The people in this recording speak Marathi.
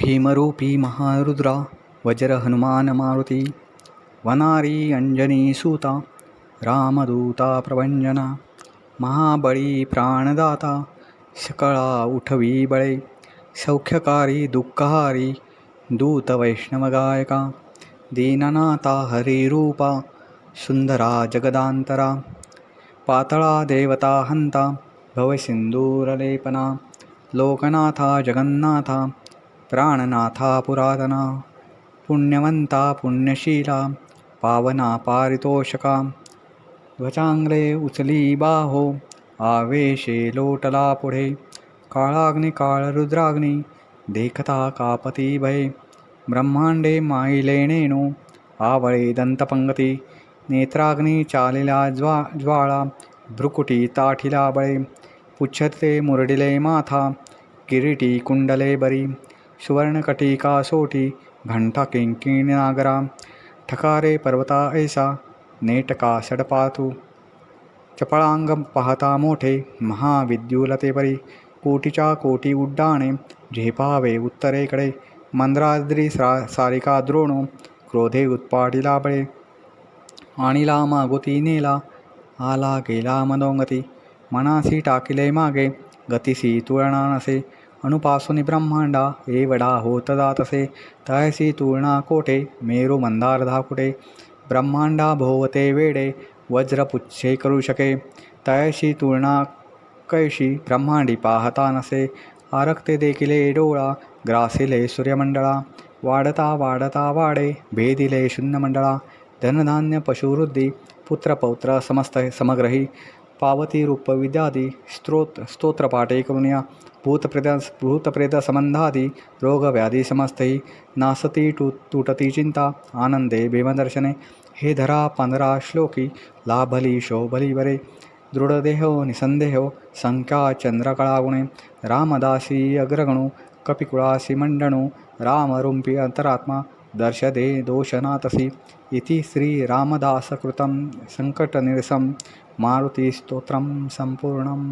भीमरूपी महारुद्रा वज्र वनारी अंजनी सूता रामदूता प्रभंजना महाबळी प्राणदाता सकळा उठवी बळे सौख्यकारी दुःखहारी दूतवैष्णवगायका दीननाथा हरिरूपा सुन्दरा जगदान्तरा पातळा देवता हंता भवसिन्दूरलेपना लोकनाथा जगन्नाथा प्राणनाथा पुरातना पुण्यवंता पुण्यशीला पावना पारितोषका। ध्वजांग्रे उचली बाहो आवेशे लोटला पुढे। काळाग्नी काळरुद्राग्नी देखता कापती भये। ब्रह्मांडे माईले नेणू आवळे दंतपंगती। नेत्राग्नी चालिला ज्वा ज्वाळा भ्रुकुटी ताठिला बळे। पुच्छते मुरडिले माथा किरीटी कुंडले बरी। सुवर्णकटिका सोटी घंटा किंकिणी नागरा ठकारे पर्वता ऐसा नेटका सडपातू चपळांग पाहता मोठे महाविद्युलते परी कोटीच्या कोटी उड्डाणे झेपावे उत्तरेकडे मंद्राद्री सा सारिका द्रोणो क्रोधे उत्पाटिला बळे आणिला मागोती नेला आला गेला मनोगती मनासी टाकिले मागे गतिसी तुळणा नसे अणुपासून ब्रह्मांडा एवडा होत जातसे. तहसी तुळणा कोठे? मेरू मंदार धाकुटे ब्रह्मांडा भोवते वेडे वज्रपुच्छे करू शके. तयशी तुळणा कैशी ब्रह्मांडी पाहता नसे. आरक्ते देखिले डोळा ग्रासिले सूर्यमंडळा. वाढता वाढता वाडे भेदिले शून्यमंडळा. धनधान्य पशुवृद्धी पुत्रपौत्र समस्त समग्रही. पावती रूप विद्यादी स्त्रोत स्तोत्रपाठे करुण्या भूतप्रेत भूतप्रेत संबंधादी रोगव्याधी समस्तही नासती टू तुटती चिंता आनंदे भीमदर्शने हे धरा पंधरा श्लोकी लाभली शोभली वरे दृढदेहो निसंदेहो संख्या चंद्रकळागुणे रामदासी अग्रगणू कपिकुळासी मंडणू रामरुंपी अंतरात्मा दर्शदे दोषनातसी इति श्रीरामदासकृतं सङ्कटनिरसं మారుతి స్తోత్రం సంపూర్ణం.